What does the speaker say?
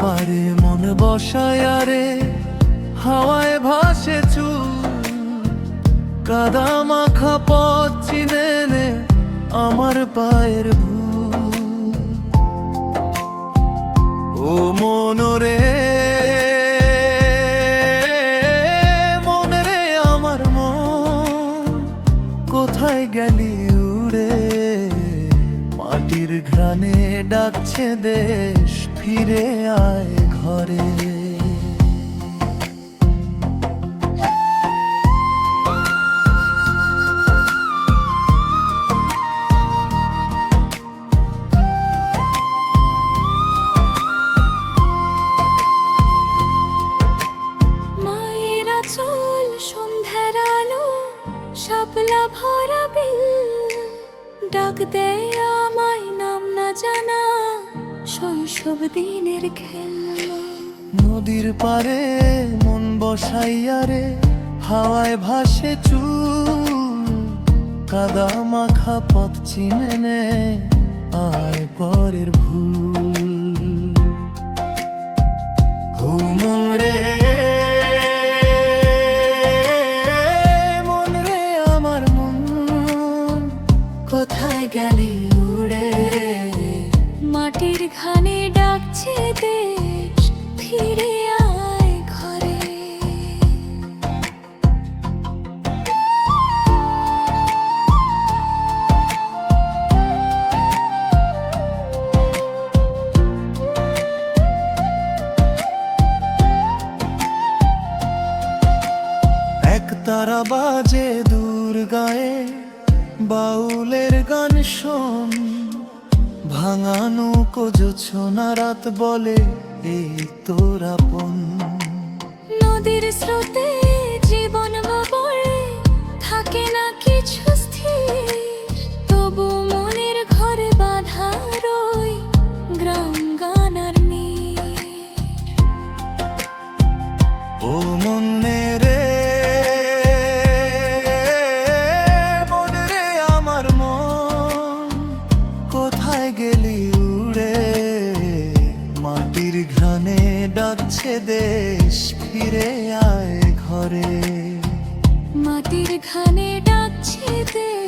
পারে মন বসায়, আরে হাওয়ায় ভাসে চুল। কাদা মাখা পথ চিনে নে আমার পায়ের ভুল। ও মনরে মনরে আমার মন, কোথায় গেলি উড়ে? মাটির ঘ্রাণে ডাকছে দেশ ফিরে আয় ঘরে। শাপলা ভরা বিল। ডাক দেয় আমায় নাম না জানা শৈশব দিনের খেলা নদীর পারে মন বসাইয়া রে হাওয়ায় ভাসে চুল। কাদা মাখা পথ চিনে নে আয় পরের ভুল। হুমুম রে মন রে আমার মন। কোথায় গেলি? মাটির ঘানে ডাকছে দেশ, ফিরে আয় ঘরে। এক তারা বাজে দূর গায়ে বাউলের গান শোন। ভাঙানো কোজোছনা রাত বলে এই তোরা পন নদীর স্রোতে জীবন বলে থাকে না কিছু কোথায় গেলি উড়ে মাটির ঘ্রাণে ডাকছে দেশ ফিরে আয় ঘরে। মাটির ঘানে ডাকছে দেশ